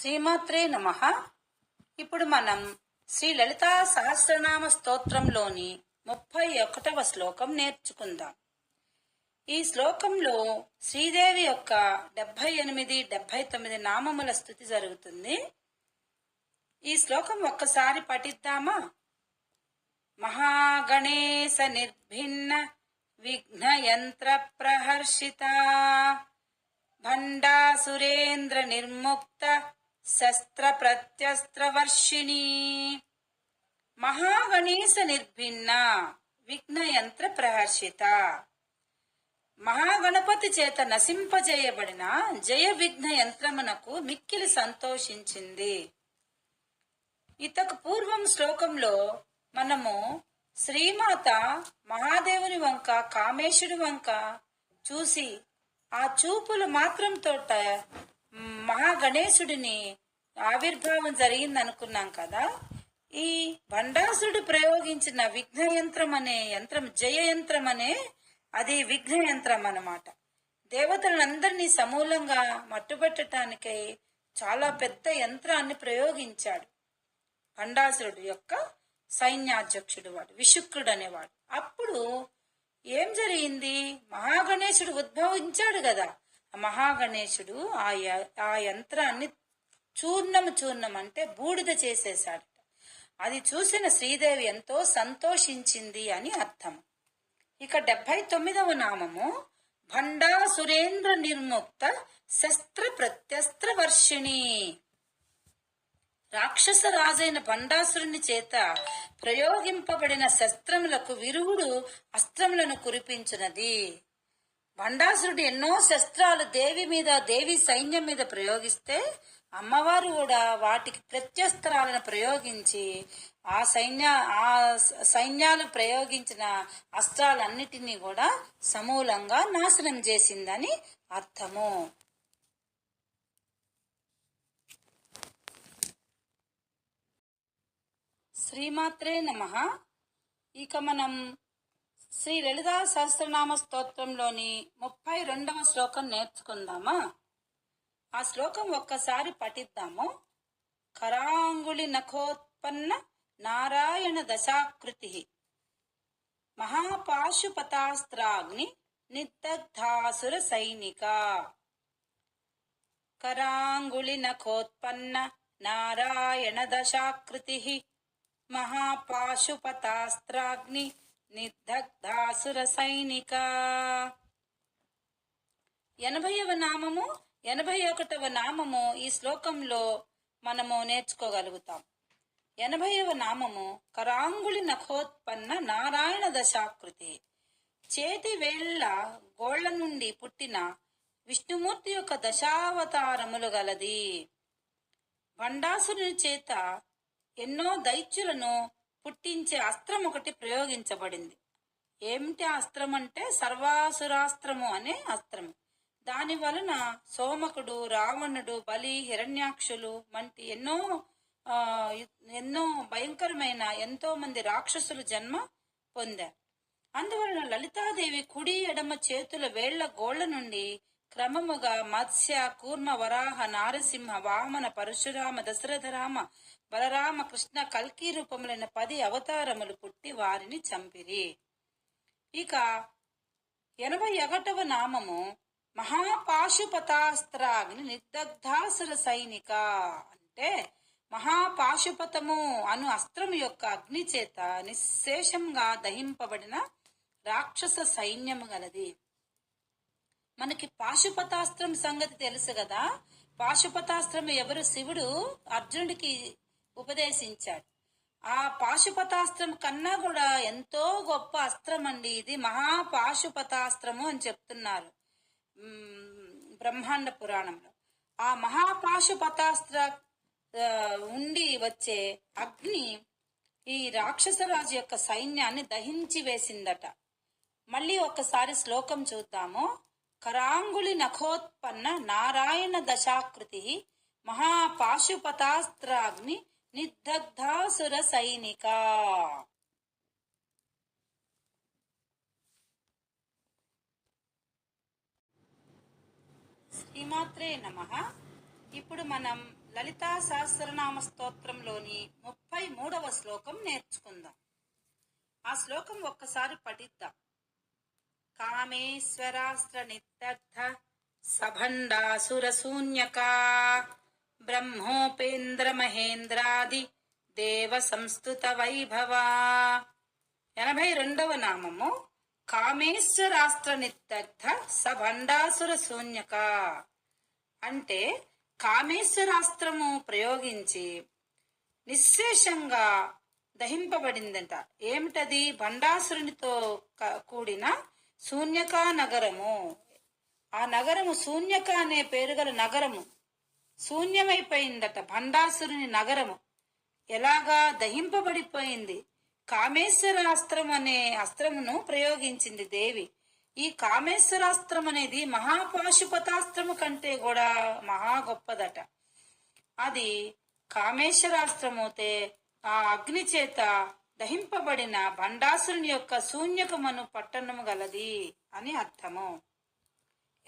శ్రీమాత్రే నమ. ఇప్పుడు మనం శ్రీ లలితా సహస్రనామ స్తోత్రంలోని ముప్పై ఒకటవ శ్లోకం నేర్చుకుందాం. ఈ శ్లోకంలో శ్రీదేవి యొక్క డెబ్బై ఎనిమిది డెబ్బై తొమ్మిది నామముల స్థుతి జరుగుతుంది. ఈ శ్లోకం ఒక్కసారి పఠిద్దామా? మహాగణేశ నిర్భిన్న విఘ్న యంత్ర ప్రహర్షిత భండాసురేంద్ర నిర్ముక్త శస్త్ర మహాగణేశ నిర్భిన్న విఘ్న యంత్ర ప్రహర్షిత మహాగణపతి చేత నశింపజేయబడిన జయ విఘ్న యంత్రమునకు మిక్కిలి సంతోషించింది. ఇతకు పూర్వం శ్లోకంలో మనము శ్రీమాత మహాదేవుని వంక కామేశుడి వంక చూసి ఆ చూపులు మాత్రం తోట మహాగణేశుడిని ఆవిర్భావం జరిగింది అనుకున్నాం కదా. ఈ భండాసుడు ప్రయోగించిన విఘ్న యంత్రం అనే యంత్రం జయ యంత్రం అనే అది విఘ్న యంత్రం అనమాట దేవతలందరినీ సమూలంగా మట్టుబెట్టడానికై చాలా పెద్ద యంత్రాన్ని ప్రయోగించాడు. భండాసురుడు యొక్క సైన్యాధ్యక్షుడు వాడు విశుక్రుడు అనేవాడు. అప్పుడు ఏం జరిగింది? మహాగణేశుడు ఉద్భవించాడు కదా. మహాగణేశుడు ఆ య- ఆ యంత్రాన్ని చూర్ణం చూర్ణం అంటే బూడిద చేసేశాడట అది చూసిన శ్రీదేవి ఎంతో సంతోషించింది అని అర్థం. ఇక డెబ్బై తొమ్మిదవ నామము భండా సురేంద్ర నిర్ముక్త శస్త్ర ప్రత్యస్త్ర వర్షిణి. రాక్షస రాజైన భండాసురుని చేత ప్రయోగింపబడిన శస్త్రములకు విరుగుడు అస్త్రములను కురిపించినది. భండాసురుడు ఎన్నో శస్త్రాలు దేవి మీద దేవి సైన్యం మీద ప్రయోగిస్తే అమ్మవారు కూడా వాటికి ప్రత్యస్త్రాలను ప్రయోగించి ఆ సైన్య ఆ సైన్యాలు ప్రయోగించిన అస్త్రాలన్నిటినీ కూడా సమూలంగా నాశనం చేసిందని అర్థము. శ్రీమాత్రే నమ. ఇక మనం శ్రీ లలితా సహస్రనామ స్తోత్రంలోని ముప్పై రెండవ శ్లోకం నేర్చుకుందామా? ఆ శ్లోకం ఒక్కసారి పఠిద్దాము. కరాంగుళి నఖోత్పన్న నారాయణ దశాకృతి. మహాపాశుపతాస్త్రాగ్ని నిర్దగ్ధాసుర సైనిక. కరాంగుళి నఖోత్పన్న నారాయణ దశాకృతి. మహాపాశుపతాస్త్రాగ్ని నిర్దగ్ధాసుర సైనిక ఎనభైవ నామము ఎనభై ఒకటవ నామము ఈ శ్లోకంలో మనము నేర్చుకోగలుగుతాం. ఎనభైవ నామము కరాంగుళి నఖోత్పన్న నారాయణ దశాకృతి. చేతి వేళ్ళ గోళ్ళ నుండి పుట్టిన విష్ణుమూర్తి యొక్క దశావతారములు గలది. భండాసురుని చేత ఎన్నో దైత్యులను పుట్టించే అస్త్రం ఒకటి ప్రయోగించబడింది. ఏమిటి అస్త్రం అంటే? సర్వాసురాస్త్రము అనే అస్త్రం. దాని వలన సోమకుడు రావణుడు బలి హిరణ్యాక్షులు వంటి ఎన్నో ఎన్నో భయంకరమైన ఎంతో మంది రాక్షసులు జన్మ పొందారు. అందువలన లలితాదేవి కుడి ఎడమ చేతుల వేళ్ళ గోళ్ళ నుండి క్రమముగా మత్స్య కూర్మ వరాహ నారసింహ వామన పరశురామ దశరథరామ బలరామ కృష్ణ కల్కి రూపములైన పది అవతారములు పుట్టి వారిని చంపిరి. ఇక ఎనభై ఒకటవ నామము మహాపాశుపతాస్త్రాగ్ని నిర్దగ్ధాసుర సైనిక అంటే మహాపాశుపతము అను అస్త్రము యొక్క అగ్ని చేత నిశ్శేషంగా దహింపబడిన రాక్షస సైన్యము గలది. మనకి పాశుపతాస్త్రం సంగతి తెలుసు కదా. పాశుపతాస్త్రం ఎవరు? శివుడు అర్జునుడికి ఉపదేశించాడు. ఆ పాశుపతాస్త్రం కన్నా కూడా ఎంతో గొప్ప అస్త్రం అండి ఇది. మహాపాశుపతాస్త్రము అని చెప్తున్నారు. బ్రహ్మాండ పురాణంలో. ఆ మహాపాశుపతాస్త్ర ఉండి వచ్చే అగ్ని ఈ రాక్షసరాజు యొక్క సైన్యాన్ని దహించి వేసిందట. మళ్ళీ ఒక్కసారి శ్లోకం చూద్దాము. కరాంగుళి నఖోత్పన్న నారాయణ దశాకృతి మహాపాశుపతాస్త్రాగ్ని నిర్దగ్ధాసుర సైనిక. శ్రీమాత్రే నమ. ఇప్పుడు మనం లలితా సహస్రనామ స్తోత్రంలోని ముప్పై మూడవ శ్లోకం నేర్చుకుందాం. ఆ శ్లోకం ఒక్కసారి పఠిద్దాం. కామేశ్వరాస్త్ర నిత్యర్థ సభండాసుర శూన్యకా బ్రహ్మోపేంద్ర మహేంద్రాది దేవ సంస్థుత వైభవా ఎనభై రెండవ నామము కామేశ్వరాస్త్ర నిత్యర్థ సభండాసుర శూన్యక అంటే కామేశ్వరాస్త్రము ప్రయోగించి నిశ్శేషంగా దహింపబడిందంట. ఏమిటది? భండాసురునితో కూడిన శూన్యకా నగరము. ఆ నగరము శూన్యక అనే పేరు గల నగరము. శూన్యమైపోయిందట భండాసురుని నగరము. ఎలాగా దహింపబడిపోయింది? కామేశ్వరాస్త్రం అనే అస్త్రమును ప్రయోగించింది దేవి. ఈ కామేశ్వరాస్త్రం అనేది మహాపాశుపతాస్త్రము కంటే కూడా మహా గొప్పదట. అది కామేశ్వరాస్త్రమవుతే ఆ అగ్ని చేత దహింపబడిన భండాసురుని యొక్క శూన్యకమను పట్టణము గలది అని అర్థము.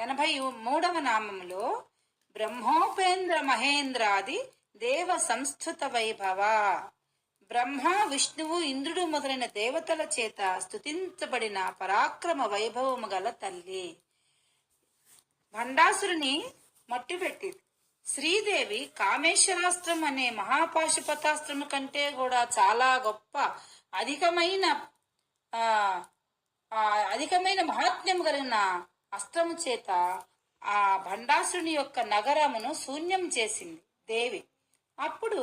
ఎనభై మూడవ నామములో బ్రహ్మోపేంద్ర మహేంద్రాది దేవ సంస్థుత వైభవ. బ్రహ్మ విష్ణువు ఇంద్రుడు మొదలైన దేవతల చేత స్తుతించబడిన పరాక్రమ వైభవము గల తల్లి. భండాసురుని మట్టిపెట్టింది శ్రీదేవి కామేశ్వరాస్త్రం అనే మహాపాశుపతాస్త్రము కంటే కూడా చాలా గొప్ప అధికమైన అధికమైన మహాత్మ్యం కలిగిన అస్త్రము చేత ఆ భండాసురుని యొక్క నగరమును శూన్యం చేసింది దేవి. అప్పుడు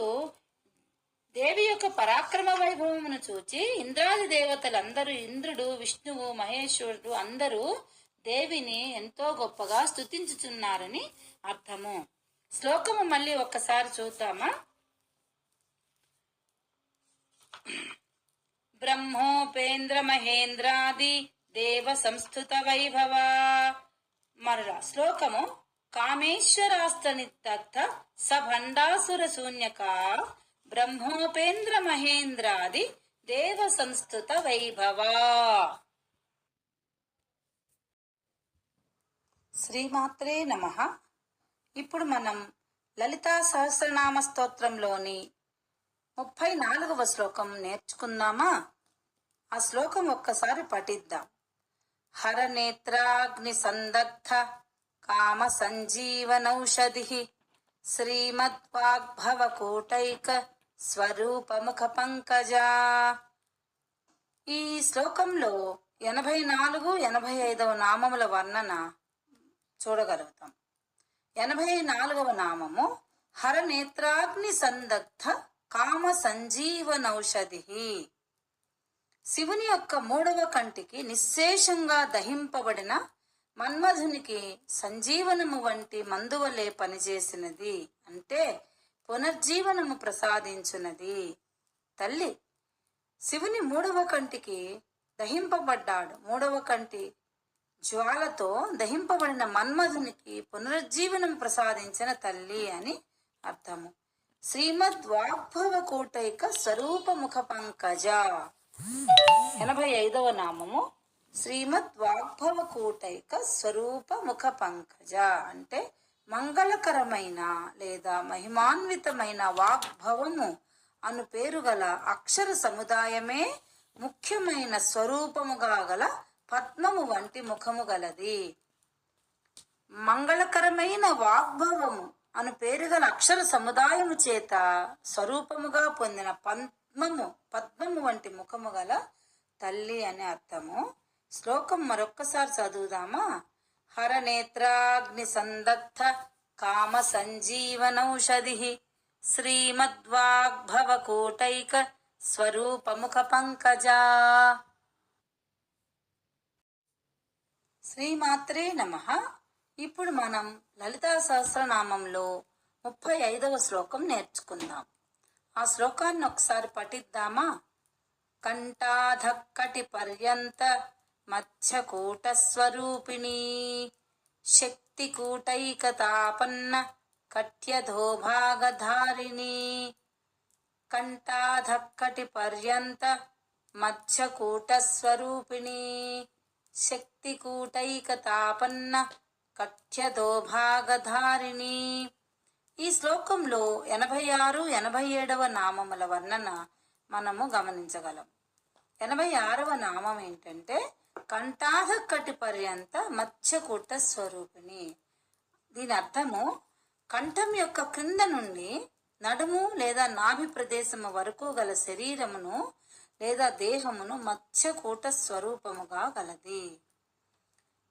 దేవి యొక్క పరాక్రమ వైభవమును చూచి ఇంద్రాది దేవతలందరూ ఇంద్రుడు విష్ణువు మహేశ్వరుడు అందరూ దేవిని ఎంతో గొప్పగా స్తుతించుచున్నారని అర్థము. శ్లోకము మళ్ళీ ఒక్కసారి చూద్దామా? బ్రహ్మోపేంద్ర మహేంద్రాది దేవ సంస్థుత వైభవ మరలా శ్లోకము కామేశ్వరాస్తనిత్త సభండాసుర శూన్యక బ్రహ్మోపేంద్ర మహేంద్రాది దేవ సంస్థుత వైభవ శ్రీమాత్రే నమ. ఇప్పుడు మనం లలితా సహస్రనామ స్తోత్రంలోని ముప్పై నాలుగవ శ్లోకం నేర్చుకుందామా? ఆ శ్లోకం ఒక్కసారి పఠిద్దాం. హర నేత్రాగ్ని సందగ్ధ కామ సంజీవనౌషధి శ్రీమద్వాగ్భవ కూటైక స్వరూపముఖ పంకజా. ఈ శ్లోకంలో ఎనభై నాలుగు ఎనభై ఐదవ నామముల వర్ణన చూడగలుగుతాం. ఎనభై నాలుగవ నామము హరనేత్రాగ్ని సందగ్ధ కామ సంజీవనౌషధి శివుని యొక్క మూడవ కంటికి నిశ్శేషంగా దహింపబడిన మన్మధునికి సంజీవనము వంటి మందువలే పనిచేసినది. అంటే పునర్జీవనము ప్రసాదించున్నది తల్లి శివుని మూడవ కంటికి దహింపబడ్డాడు. మూడవ కంటి జ్వాలతో దహింపబడిన మన్మధునికి పునరుజ్జీవనం ప్రసాదించిన తల్లి అని అర్థము. శ్రీమద్ వాగ్భవ కూటైక స్వరూపముఖ పంకజ. ఎనభై ఐదవ నామము. శ్రీమద్ వాగ్భవ కూటైక స్వరూప ముఖ పంకజ. అంటే మంగళకరమైన లేదా మహిమాన్వితమైన వాగ్భవము అను పేరు గల అక్షర సముదాయమే ముఖ్యమైన స్వరూపముగా గల పద్మము వంటి ముఖము గలది. మంగళకరమైన వాగ్భవము అను పేరు గల అక్షర సముదాయము చేత స్వరూపముగా పొందిన పద్మము పద్మము వంటి ముఖము గల తల్లి అనే అర్థము. శ్లోకం మరొక్కసారి చదువుదామా? హర నేత్రాగ్ని సందగ్ధ కామ సంజీవనౌషధి శ్రీమద్వాగ్భవ కూటైక స్వరూపముఖ పంకజా. శ్రీమాత్రే నమ. ఇప్పుడు మనం లలితా సహస్రనామంలో ముప్పై ఐదవ శ్లోకం నేర్చుకుందాం. ఆ శ్లోకాన్ని ఒకసారి పఠిద్దామా? కంఠాధక్కటి పర్యంత మత్స్యకూట స్వరూపిణి శక్తి కూటైకతాపన్న కట్యధోభాగధారిణి కంఠాధక్కటి పర్యంత మధ్యకూట శక్తికూటైకతాపన్న కఠ్యదోభాగధారిణి ఈ శ్లోకంలో ఎనభై ఆరు ఎనభై ఏడవ నామముల వర్ణన మనము గమనించగలం. ఎనభై ఆరవ నామం ఏంటంటే కంఠాధకటి పర్యంత మత్స్యకూట స్వరూపిణి. దీని అర్థము కంఠం యొక్క క్రింద నుండి నడుము లేదా నాభి ప్రదేశము వరకు గల శరీరమును లేదా దేహమును మత్స్యకూట స్వరూపముగా గలది.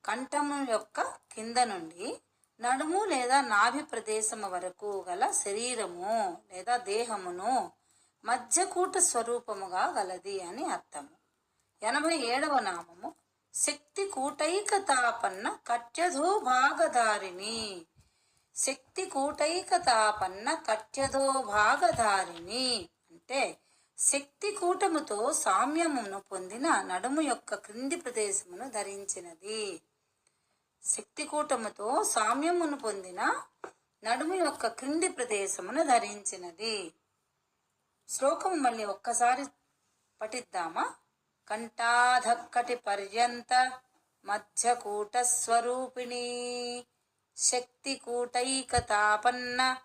కంఠము యొక్క కింద నుండి నడుము లేదా నాభి ప్రదేశము వరకు గల శరీరము లేదా దేహమును మధ్యకూట స్వరూపముగా గలది అని అర్థము. ఎనభై ఏడవ నామము శక్తి కూటైక తాపన్న కట్యధో భాగధారిణి శక్తి కూటైక తాపన్న కట్యధో భాగధారిణి అంటే శక్తి కూటముతో సామ్యమును పొందిన నడుము యొక్క క్రింది ప్రదేశమును ధరించినది. శక్తి కూటముతో సామ్యమును పొందిన నడుము యొక్క క్రింది ప్రదేశమును ధరించినది. శ్లోకం మళ్ళీ ఒక్కసారి పఠిద్దామా? కంఠాధక్కటి పర్యంత మధ్యకూట స్వరూపిణి శక్తి కూటైక తాపన్న